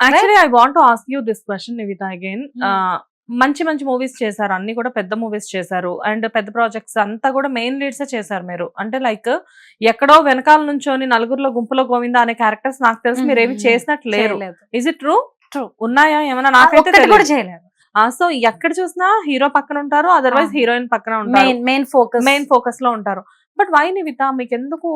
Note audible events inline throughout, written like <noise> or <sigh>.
Actually I want ask you this question Nivitha again Hmm. మంచి మంచి movies చేశారు అన్ని కూడా పెద్ద మూవీస్ చేశారు. అండ్ పెద్ద ప్రాజెక్ట్స్ అంతా కూడా మెయిన్ లీడ్స్ చేశారు మీరు. అంటే లైక్ ఎక్కడో వెనకాల నుంచోని నలుగురిలో గుంపులో గోవింద అనే క్యారెక్టర్స్ నాకు తెలిసి మీరు ఏమి Hmm. చేసినట్టు లేరు. చేయలేదు. Is it true True. ఉన్నాయా ఏమైనా నాకైతే కూడా చేయలేదు. సో ఎక్కడ చూసినా హీరో పక్కన ఉంటారు అదర్వైజ్. హీరోయిన్ పక్కన ఉంటారు. మెయిన్ ఫోకస్ మెయిన్ ఫోకస్లో ఉంటారు. బట్ వై నివిత మీకు ఎందుకు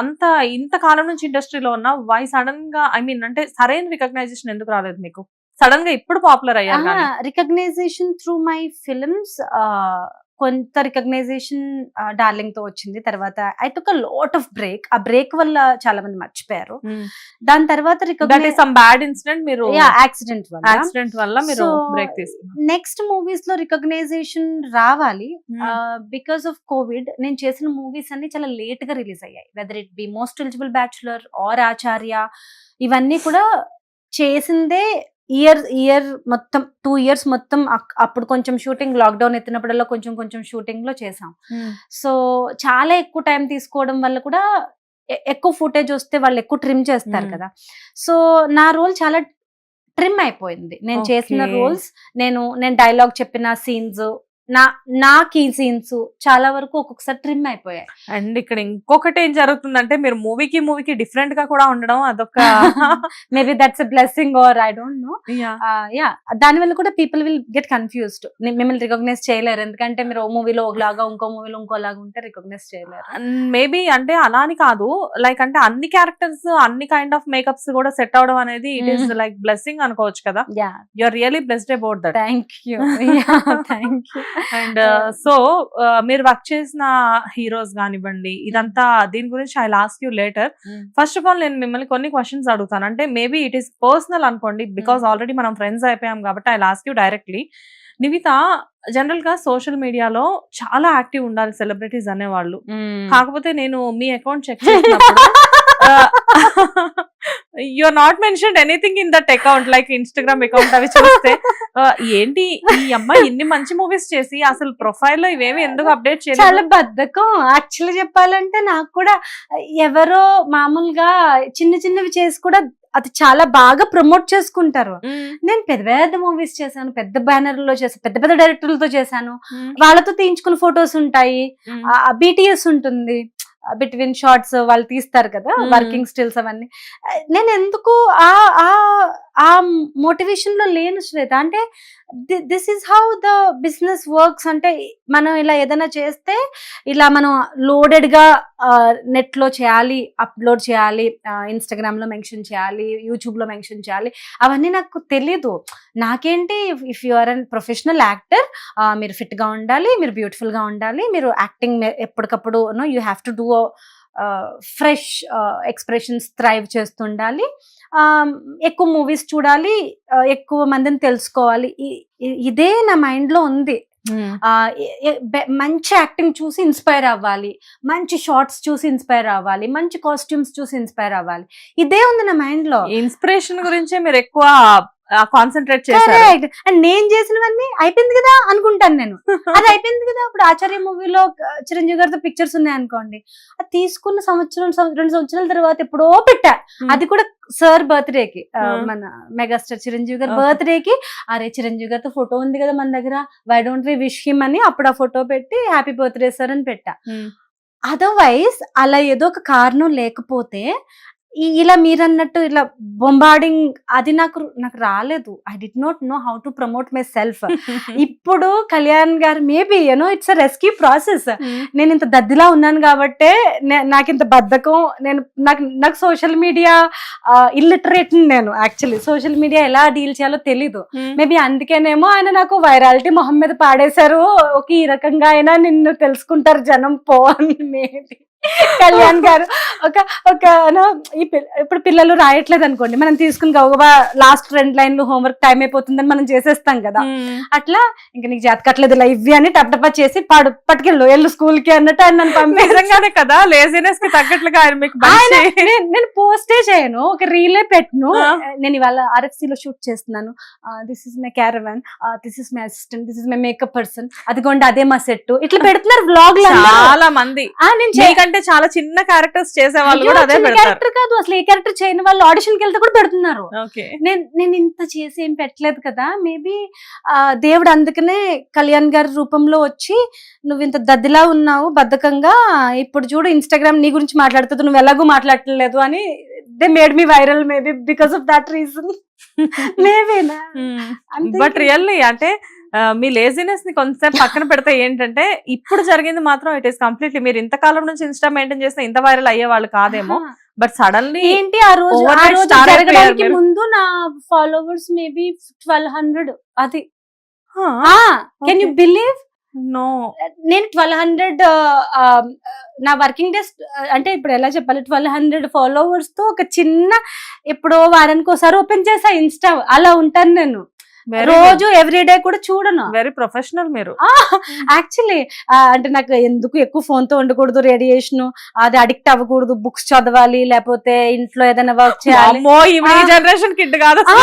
అంత ఇంత కాలం నుంచి ఇండస్ట్రీలో ఉన్న వై సడన్గా ఐ మీన్ అంటే సరైన రికగ్నైజేషన్ ఎందుకు రాలేదు మీకు? సడన్గా ఇప్పుడు పాపులర్ అయ్యారు కానీ. రికగ్నైజేషన్ త్రూ మై ఫిల్మ్స్ కొంత రికగ్నైజేషన్ డార్లింగ్తో వచ్చింది. తర్వాత I took a lot of break ఆ బ్రేక్ వల్ల చాలా మంది మర్చిపోయారు దాని తర్వాత సమ్ బ్యాడ్ ఇన్సిడెంట్ మీరు యాక్సిడెంట్ వల్ల. యాక్సిడెంట్ వల్ల మీరు బ్రేక్ తీసుకున్నారు. నెక్స్ట్ మూవీస్లో రికగ్నైజేషన్ రావాలి. Hmm. బికాస్ ఆఫ్ కోవిడ్ నేను చేసిన మూవీస్ అన్ని చాలా లేట్గా రిలీజ్ అయ్యాయి. Whether it be most eligible bachelor or Acharya ఇవన్నీ కూడా చేసిందే ఇయర్ ఇయర్ మొత్తం టూ ఇయర్స్ మొత్తం అప్పుడు కొంచెం షూటింగ్ లాక్డౌన్ ఎత్తినప్పుడల్లా కొంచెం కొంచెం షూటింగ్లో చేసాం సో చాలా ఎక్కువ టైం తీసుకోవడం వల్ల కూడా ఎక్కువ ఫుటేజ్ వస్తే వాళ్ళు ఎక్కువ ట్రిమ్ చేస్తారు Hmm. కదా సో నా రోల్ చాలా ట్రిమ్ అయిపోయింది నేను చేసిన. రోల్స్ నేను నేను డైలాగ్ చెప్పిన సీన్స్ నా నా కీ సీన్స్ చాలా వరకు ఒక్కొక్కసారి ట్రిమ్ అయిపోయాయి. అండ్ ఇక్కడ ఇంకొకటి ఏం జరుగుతుందంటే మీరు మూవీకి మూవీకి డిఫరెంట్గా కూడా ఉండడం అదొక maybe that's blessing or I don't know. Yeah దాని వల్ల కూడా పీపుల్ విల్ గెట్ కన్ఫ్యూజ్డ్ మిమ్మల్ని రికగ్నైజ్ చేయలేరు. ఎందుకంటే మీరు ఓ మూవీలో ఒకలాగా ఇంకో మూవీలో ఇంకోలాగా ఉంటే రికగ్నైజ్ చేయలేరు. మేబీ అంటే అలా అని కాదు. లైక్ అంటే అన్ని క్యారెక్టర్స్ అన్ని కైండ్ ఆఫ్ మేకప్స్ కూడా సెట్ అవడం అనేది ఇట్ ఈస్. లైక్ బ్లెస్సింగ్ అనుకోవచ్చు కదా. Yeah you are really blessed about that thank you thank you and so మీరు వర్క్ చేసిన హీరోస్ కానివ్వండి ఇదంతా దీని గురించి I last you later first of all నేను మిమ్మల్ని కొన్ని క్వశ్చన్స్ అడుగుతాను. అంటే మేబీ ఇట్ ఈస్ పర్సనల్ అనుకోండి బికాస్ ఆల్రెడీ మనం ఫ్రెండ్స్ అయిపోయాం కాబట్టి I last you directly Nivitha జనరల్గా సోషల్ మీడియాలో చాలా యాక్టివ్ ఉండాలి సెలబ్రిటీస్ అనేవాళ్ళు. కాకపోతే నేను మీ అకౌంట్ చెక్ చేసినప్పుడు <laughs> <laughs> you are not mention anything in that account like Instagram account అవి చూస్తే. ఏంటి ఈ అమ్మాయి ఇన్ని మంచి మూవీస్ చేసి అసలు ప్రొఫైల్లో ఇవేమి ఎందుకు అప్డేట్ చాలా చేయలేదు బద్ధకం. యాక్చువల్లీ చెప్పాలంటే నాకు కూడా ఎవరో మామూలుగా చిన్న చిన్నవి చేసి కూడా అది చాలా బాగా ప్రమోట్ చేసుకుంటారు. నేను పెద్ద పెద్ద మూవీస్ చేశాను పెద్ద బ్యానర్లో చేశాను పెద్ద పెద్ద డైరెక్టర్లతో చేశాను. వాళ్ళతో తీయించుకున్న ఫొటోస్ ఉంటాయి. బీటీఎస్ ఉంటుంది. బిట్వీన్ షార్ట్స్ వాళ్ళు తీస్తారు కదా Hmm. వర్కింగ్ స్టిల్స్ అవన్నీ. నేను ఎందుకు ఆ ఆ ఆ మోటివేషన్లో లేను శ్వేత. అంటే this is how the business works అంటే మనం ఇలా ఏదైనా చేస్తే ఇలా మనం లోడెడ్గా నెట్లో చేయాలి అప్లోడ్ చేయాలి ఇన్స్టాగ్రామ్లో మెన్షన్ చేయాలి యూట్యూబ్లో మెన్షన్ చేయాలి అవన్నీ నాకు తెలీదు. నాకేంటి if you are an professional actor మీరు ఫిట్గా ఉండాలి మీరు బ్యూటిఫుల్గా ఉండాలి మీరు యాక్టింగ్ ఎప్పటికప్పుడు no you have to do fresh expressions thrive చేస్తుండాలి. ఎక్కువ మూవీస్ చూడాలి ఎక్కువ మందిని తెలుసుకోవాలి. ఇదే నా మైండ్లో ఉంది మంచి యాక్టింగ్ చూసి ఇన్స్పైర్ అవ్వాలి. మంచి షార్ట్స్ చూసి ఇన్స్పైర్ అవ్వాలి. మంచి కాస్ట్యూమ్స్ చూసి ఇన్స్పైర్ అవ్వాలి. ఇదే ఉంది నా మైండ్లో ఇన్స్పిరేషన్ గురించే మీరు ఎక్కువ కాన్సన్ట్రేట్ చేశారు. అండ్ నేను చేసినవన్నీ అయిపోయింది కదా అనుకుంటాను నేను. <laughs> అది అయిపోయింది కదా? ఇప్పుడు ఆచార్య మూవీలో చిరంజీవి గారితో పిక్చర్స్ ఉన్నాయి అనుకోండి. అది తీసుకున్న సంవత్సరం రెండు సంవత్సరాల తర్వాత ఎప్పుడో పెట్టా. Hmm. అది కూడా సార్ బర్త్డే కి ఆ, Hmm. మన మెగాస్టార్ చిరంజీవి గారి Okay. బర్త్డే కి. అరే చిరంజీవి గారితో ఫోటో ఉంది కదా మన దగ్గర. Why don't we wish him అని అప్పుడు ఆ ఫోటో పెట్టి హ్యాపీ బర్త్డే సార్ అని పెట్టా. అదర్వైజ్ అలా ఏదో ఒక కారణం లేకపోతే ఇలా మీరు అన్నట్టు ఇలా బొంబాడింగ్ అది నాకు నాకు రాలేదు. I do not know how to promote myself ఇప్పుడు Kalyan garu maybe you know it's a rescue process. నేను ఇంత దద్దిలా ఉన్నాను కాబట్టే నాకు ఇంత బద్ధకం నేను నాకు నాకు సోషల్ మీడియా ఇల్లిటరేట్ నేను యాక్చువల్లీ సోషల్ మీడియా ఎలా డీల్ చేయాలో తెలీదు. మేబీ అందుకేనేమో ఆయన నాకు వైరాలిటీ మొహం మీద పాడేశారు. ఒక ఈ రకంగా అయినా నిన్ను తెలుసుకుంటారు జనం పో అని మేబీ <laughs> కళ్యాణ్ గారు ఒక ఒక ఈ ఇప్పుడు పిల్లలు రాయట్లేదు అనుకోండి మనం తీసుకుని గౌగవా లాస్ట్ రెండు లైన్లు హోంవర్క్ టైం అయిపోతుందని మనం చేసేస్తాం కదా. అట్లా ఇంకా నీకు జాతకట్లేదు ఇలా ఇవ్వి అని టప్ టపా చేసి పాడు పట్టుకెళ్ళు ఎల్లు స్కూల్కి అన్నట్టు ఆయన నన్ను <laughs> పంపించారు నిజంగానే కదా లేజినెస్కి తగ్గట్లుగా ఆయన మీకు నేను- పోస్టే చేయను ఒక రీలే పెట్టను. నేను ఇవాళ RFC లో షూట్ చేస్తున్నాను. This is my caravan this is my assistant this is my makeup person అదిగోండి అదే మా సెట్ ఇట్లా పెడుతున్నారు వ్లాగ్ చాలా మంది. నేను చే- మీకంటే అంటే చాలా చిన్న క్యారెక్టర్స్ చేసే వాళ్ళు కూడా అదే క్యారెక్టర్ కాదు అసలు ఏ క్యారెక్టర్ చేయని వాళ్ళు ఆడిషన్కి వెళ్తే కూడా పెడుతున్నారు. ఓకే. నేను నేను ఇంత చేసి ఏం పెట్టలేదు కదా మేబీ దేవుడు అందుకనే కళ్యాణ్ గారి రూపంలో వచ్చి నువ్వు ఇంత దద్దిలా ఉన్నావు బద్ధకంగా ఇప్పుడు చూడు ఇన్స్టాగ్రామ్ నీ గురించి మాట్లాడుతుంది నువ్వు ఎలాగో మాట్లాడట్లేదు అని they <laughs> made me viral maybe because of that reason మేబీనా? But really అంటే మీ లేజినెస్ని కొంచెం పక్కన పెడితే ఏంటంటే ఇప్పుడు జరిగింది మాత్రం ఇట్ ఈస్ కంప్లీట్లీ మీరు ఇంతకాలం నుంచి ఇన్స్టా మెయింటైన్ చేస్తే ఇంత వైరల్ అయ్యే వాళ్ళు కాదేమో. బట్ సడన్లీ ఏంటి ఆ రోజు? ఆ రోజు జరగడానికి. ముందు నా ఫాలోవర్స్ మేబీ ట్వెల్వ్ హండ్రెడ్ అది. Can you. బిలీవ్ నో నేను ట్వెల్వ్ హండ్రెడ్ నా వర్కింగ్ డేస్ అంటే ఇప్పుడు ఎలా చెప్పాలి? ట్వెల్వ్ హండ్రెడ్ ఫాలోవర్స్తో ఒక చిన్న ఎప్పుడో వారానికి ఒకసారి ఓపెన్ చేసా ఇన్స్టా అలా ఉంటాను నేను. రోజు ఎవ్రీ డే కూడా చూడను. వెరీ ప్రొఫెషనల్ మీరు. యాక్చువల్లీ అంటే నాకు ఎందుకు ఎక్కువ ఫోన్తో ఉండకూడదు రేడియేషన్ అది అడిక్ట్ అవ్వకూడదు బుక్స్ చదవాలి లేకపోతే ఇంట్లో ఏదైనా వర్క్ చేయాలి. జనరేషన్ కిడ్ కాదు. ఆ,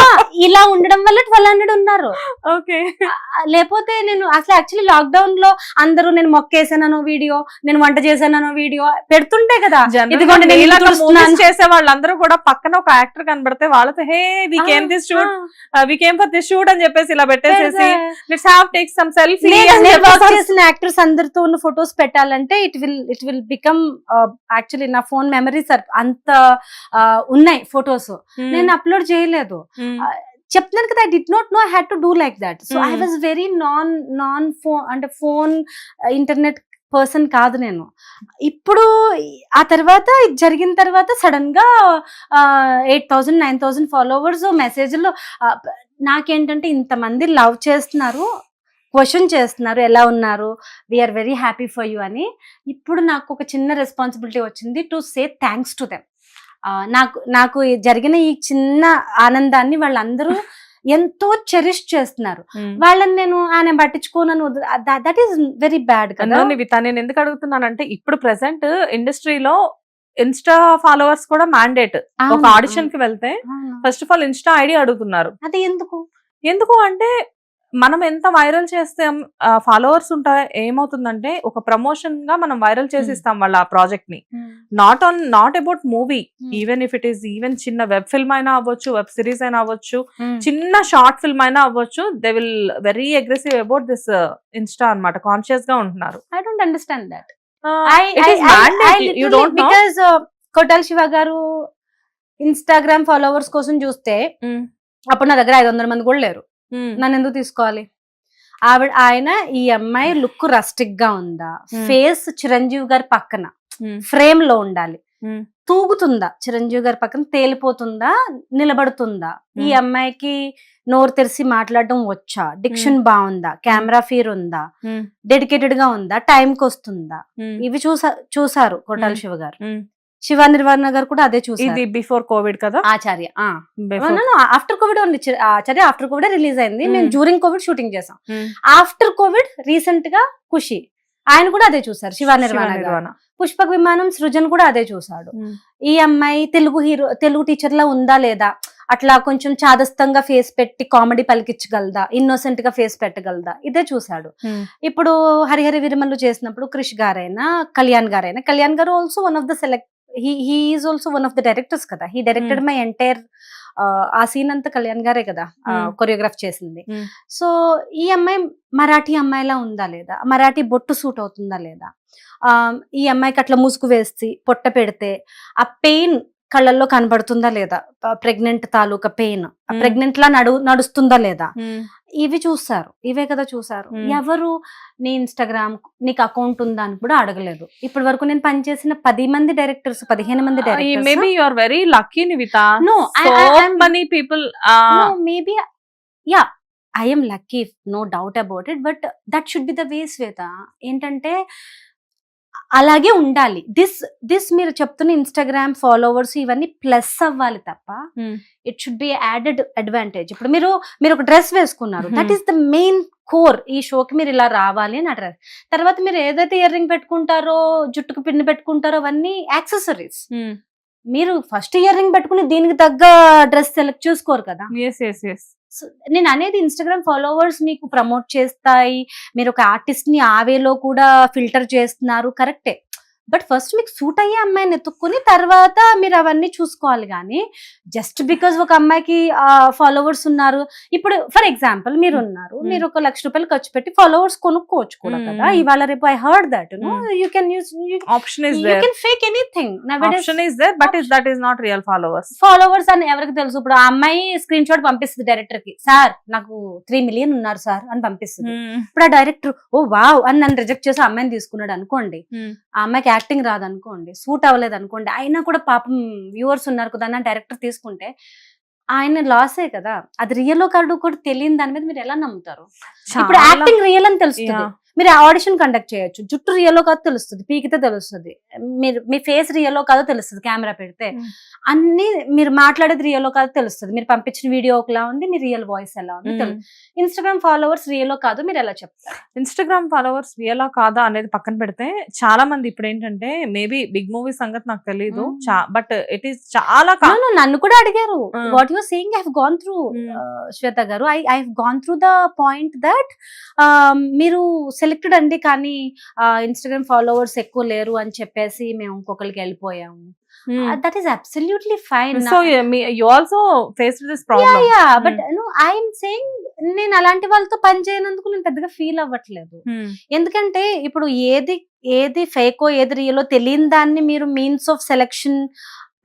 ఇలా ఉండడం వల్ల ట్వెల్వ్ హండ్రెడ్ ఉన్నారు. ఓకే. లేకపోతే నేను అసలు యాక్చువల్లీ లాక్డౌన్లో అందరూ నేను మొక్కేసానో వీడియో నేను వంట చేశానో వీడియో పెడుతుంటే కదా. ఇదిగోండి నేను. చేసే వాళ్ళందరూ కూడా పక్కన ఒక యాక్టర్ కనబడితే వాళ్ళతో hey we came this shoot we came for this shoot అని చెప్పేసి ఇలా పెట్టేసేసి let's have take some selfie work చేసిన యాక్టర్స్ అందరితో ఉన్న ఫొటోస్ పెట్టాలంటే it will it will become actually నా ఫోన్ మెమరీస్ అంత ఉన్నాయి ఫొటోస్. Hmm. నేను అప్లోడ్ చేయలేదు. చెప్తున్నాను కదా I did not know I had to do like that so I Hmm. Was very non non phone అంటే ఫోన్ ఇంటర్నెట్ పర్సన్ కాదు నేను. ఇప్పుడు ఆ తర్వాత ఇది జరిగిన తర్వాత సడన్గా eight thousand nine thousand followers మెసేజ్లో నాకేంటంటే ఇంతమంది లవ్ చేస్తున్నారు క్వశ్చన్ చేస్తున్నారు ఎలా ఉన్నారు we are very happy for you అని. ఇప్పుడు నాకు ఒక చిన్న రెస్పాన్సిబిలిటీ వచ్చింది to say thanks to them నాకు నాకు జరిగిన ఈ చిన్న ఆనందాన్ని వాళ్ళందరూ <laughs> ఎంతో చెరిష్ చేస్తున్నారు. వాళ్ళని నేను ఆయన పట్టించుకోనని దట్ ఈస్ వెరీ బ్యాడ్ కదా. నేను ఎందుకు అడుగుతున్నానంటే ఇప్పుడు ప్రెసెంట్ ఇండస్ట్రీలో ఇన్స్టా ఫాలోవర్స్ కూడా మ్యాండేట్ ఒక ఆడిషన్కి వెళ్తే. First of all insta ID అడుగుతున్నారు. అది ఎందుకు? ఎందుకు అంటే మనం ఎంత వైరల్ చేస్తే ఫాలోవర్స్ ఉంటాయి ఏమవుతుందంటే ఒక ప్రమోషన్గా మనం వైరల్ చేసి. ఇస్తాం వాళ్ళ ఆ ప్రాజెక్ట్ని not on not about movie even if it is even చిన్న వెబ్ ఫిల్మ్ అయినా అవ్వచ్చు వెబ్ సిరీస్ అయినా అవ్వచ్చు చిన్న షార్ట్ ఫిల్మ్ అయినా అవ్వచ్చు they will very aggressive about this insta అన్నమాట. కాన్షియస్గా ఉంటున్నారు. I don't understand that because Koratala Siva garu Instagram followers కోసం చూస్తే అప్పుడు నా దగ్గర ఐదు వందల మంది కూడా లేరు. నన్ను ఎందుకు తీసుకోవాలి? ఆవిడ ఆయన ఈ అమ్మాయి లుక్ రస్టిక్గా ఉందా? Hmm. ఫేస్ చిరంజీవి గారి పక్కన ఫ్రేమ్లో ఉండాలి. తూగుతుందా? చిరంజీవి గారి పక్కన తేలిపోతుందా? నిలబడుతుందా? ఈ. అమ్మాయికి నోరు తెరిచి మాట్లాడడం వచ్చా? డిక్షన్ బాగుందా? కెమెరా ఫీర్ ఉందా? డెడికేటెడ్గా ఉందా? టైం కి వస్తుందా ఇవి చూసా చూసారు కొట్టాల. శివ గారు. శివ నిర్వాణ గారు కూడా అదే చూసారు. ఇది బిఫోర్ కోవిడ్ కదా? Acharya after Covid only Acharya after Covid release అయింది. మేము. డ్యూరింగ్ కోవిడ్ షూటింగ్ చేసాం. ఆఫ్టర్ కోవిడ్ రీసెంట్గా ఖుషి. ఆయన కూడా అదే చూసారు శివ నిర్వాణ. పుష్పక విమానం సృజన్ కూడా అదే చూసాడు. ఈ అమ్మాయి తెలుగు హీరో తెలుగు టీచర్ లా ఉందా లేదా? అట్లా కొంచెం చాదస్తంగా ఫేస్ పెట్టి కామెడీ పలికించగలదా? ఇన్నోసెంట్గా ఫేస్ పెట్టగలదా? ఇదే చూసాడు. ఇప్పుడు హరిహరి విరమలు చేసినప్పుడు క్రిష్ గారైనా కళ్యాణ్ గారైనా Kalyan garu also one of the select he he is also one of the directors కదా? హీ డైరెక్టెడ్ మై ఎంటైర్ ఆ సీన్ అంతా కళ్యాణ్ గారే కదా. కొరియోగ్రాఫ్ చేసింది. సో ఈ అమ్మాయి మరాఠీ అమ్మాయిలా ఉందా లేదా మరాఠీ బొట్టు సూట్ అవుతుందా లేదా ఆ, ఈ అమ్మాయికి అట్లా ముసుగు వేసి పొట్ట పెడితే ఆ పెయిన్ కళ్ళల్లో కనబడుతుందా లేదా? ప్రెగ్నెంట్ తాలూకా పెయిన్. ప్రెగ్నెంట్ లా నడు నడుస్తుందా లేదా. ఇవి చూసారు. ఇవే కదా చూసారు. ఎవరు నీ ఇన్స్టాగ్రామ్ నీకు అకౌంట్ ఉందా అని కూడా అడగలేదు. ఇప్పటి వరకు నేను పనిచేసిన పది మంది డైరెక్టర్స్ పదిహేను మంది directors maybe you are very lucky Nivitha. I'm- many people maybe yeah I'm lucky no doubt about it but that should be the way Shweta. ఏంటంటే అలాగే ఉండాలి. దిస్ దిస్ మీరు చెప్తున్న ఇన్స్టాగ్రామ్ ఫాలోవర్స్ ఇవన్నీ ప్లస్ అవ్వాలి తప్ప it should be added advantage ఇప్పుడు మీరు మీరు ఒక డ్రెస్ వేసుకున్నారు. That. Is the main core ఈ షోకి మీరు ఇలా రావాలి అని డ్రెస్ తర్వాత మీరు ఏదైతే ఇయర్ రింగ్ పెట్టుకుంటారో జుట్టుకు పిన్ పెట్టుకుంటారో అవన్నీ యాక్సెసరీస్ మీరు ఫస్ట్ ఇయర్ రింగ్ పెట్టుకుని దీనికి తగ్గ డ్రెస్ సెలెక్ట్ చేసుకోరు కదా. ఎస్ ఎస్ ఎస్ నేను అనేది ఇన్స్టాగ్రామ్ ఫాలోవర్స్ మీకు ప్రమోట్ చేస్తాయి. మీరు ఒక ఆర్టిస్ట్ని ఆవేలో కూడా ఫిల్టర్ చేస్తున్నారు. కరెక్టే బట్ ఫస్ట్ మీకు సూట్ అయ్యే అమ్మాయిని ఎత్తుక్కుని తర్వాత మీరు అవన్నీ చూసుకోవాలి కానీ జస్ట్ బికాజ్ ఒక అమ్మాయికి ఫాలోవర్స్ ఉన్నారు. ఇప్పుడు ఫర్ ఎగ్జాంపుల్ మీరు ఉన్నారు. Hmm. మీరు ఒక లక్ష రూపాయలు ఖర్చు పెట్టి ఫాలోవర్స్ కొనుక్కోవచ్చు కూడా Hmm. కదా ఇవాళ రేపు I heard that no Hmm. You can use option is you can fake anything option is there but is that not real followers followers అని ఎవరికి తెలుసు? ఇప్పుడు ఆ అమ్మాయి స్క్రీన్ షాట్ పంపిస్తుంది డైరెక్టర్కి. సార్ నాకు త్రీ మిలియన్ ఉన్నారు సార్ అని పంపిస్తుంది. Hmm. ఇప్పుడు ఆ డైరెక్టర్ ఓ వావ్ అని నన్ను రిజెక్ట్ చేసి అమ్మాయిని తీసుకున్నాడు అనుకోండి. Hmm. ఆ అమ్మాయికి యాక్టింగ్ రాదనుకోండి సూట్ అవ్వలేదు అనుకోండి అయినా కూడా పాపం వ్యూవర్స్ ఉన్నారు కదా అని డైరెక్టర్ తీసుకుంటే ఆయన లాసే కదా. అది రియల్ కాదు కూడా తెలియని దాని మీద మీరు ఎలా నమ్ముతారు? ఇప్పుడు యాక్టింగ్ రియల్ అని తెలుస్తుంది. మీరు ఆడిషన్ కండక్ట్ చేయొచ్చు. జుట్టు రియలో కాదో తెలుస్తుంది పీకితే తెలుస్తుంది. మీరు మీ ఫేస్ రియలో కాదో తెలుస్తుంది కెమెరా పెడితే. అన్ని మీరు మాట్లాడేది రియలో కాదో తెలుస్తుంది. మీరు పంపించిన వీడియో ఒకలా ఉంది మీ రియల్ వాయిస్ ఎలా ఉంది ఇన్స్టాగ్రామ్ ఫాలోవర్స్ రియలో కాదు మీరు ఎలా చెప్తారు? ఇన్స్టాగ్రామ్ ఫాలోవర్స్ రియలా కాదా అనేది పక్కన పెడితే చాలా మంది ఇప్పుడు ఏంటంటే మేబీ బిగ్ మూవీ సంగతి నాకు తెలియదు. బట్ ఇట్ ఈస్ చాలా నన్ను కూడా అడిగారు. What your saying I gone through. Shweta garu. I I gone through the point that మీరు సెలెక్టెడ్ అండి కానీ ఇన్స్టాగ్రామ్ ఫాలోవర్స్ ఎక్కువ లేరు అని చెప్పేసి మేము ఇంకొకరికి వెళ్ళిపోయాము. That is absolutely fine so you also face this problem yeah but I'm saying నేను అలాంటి వాళ్ళతో పని చేయనందుకు నేను పెద్దగా ఫీల్ అవ్వట్లేదు. ఎందుకంటే ఇప్పుడు ఏది ఏది ఫేకో ఏది రియలో తెలియని దాన్ని మీరు మీన్స్ ఆఫ్ సెలెక్షన్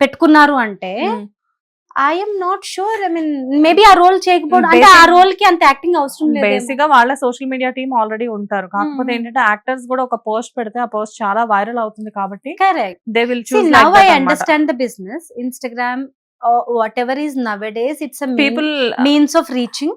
పెట్టుకున్నారు అంటే I'm not sure I mean maybe ఆ రోల్ చేయకపోవడం అంటే ఆ రోల్కి అంత యాక్టింగ్ అవసరం లేదు బేసిక్గా వాళ్ళ సోషల్ మీడియా టీమ్ ఆల్రెడీ ఉంటారు కాకపోతే Mm. ఏంటంటే యాక్టర్స్ కూడా ఒక పోస్ట్ పెడితే ఆ పోస్ట్ చాలా వైరల్ అవుతుంది కాబట్టి correct they will choose understand the business. Instagram, uh, whatever is nowadays, it's a mean, people of reaching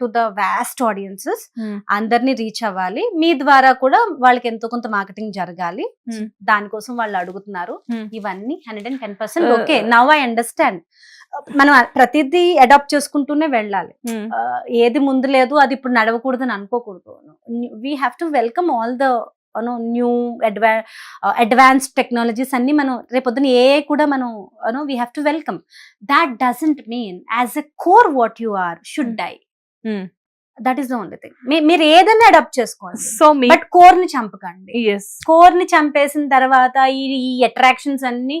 to the vast audiences. Hmm. అందరినీ రీచ్ అవ్వాలి మీ ద్వారా కూడా వాళ్ళకి ఎంతో కొంత మార్కెటింగ్ జరగాలి Hmm. దానికోసం వాళ్ళు అడుగుతున్నారు Hmm. ఇవన్నీ hundred and ten percent okay now I understand మనం ప్రతిదీ అడాప్ట్ చేసుకుంటూనే వెళ్ళాలి. Uh, ఏది ముందు లేదు అది ఇప్పుడు నడవకూడదు అని అనుకోకూడదు we have to welcome all the you know new అడ్వా advanced technologies అన్ని మనం రేపొద్దున ఏ కూడా మనం you know we have to welcome that doesn't mean as a core what you are should die that is the only thing మీరు ఏదైనా adapt చేసుకోండి. So me but కోర్ని చంపకండి. కోర్ని చంపేసిన తర్వాత ఈ అట్రాక్షన్స్ అన్ని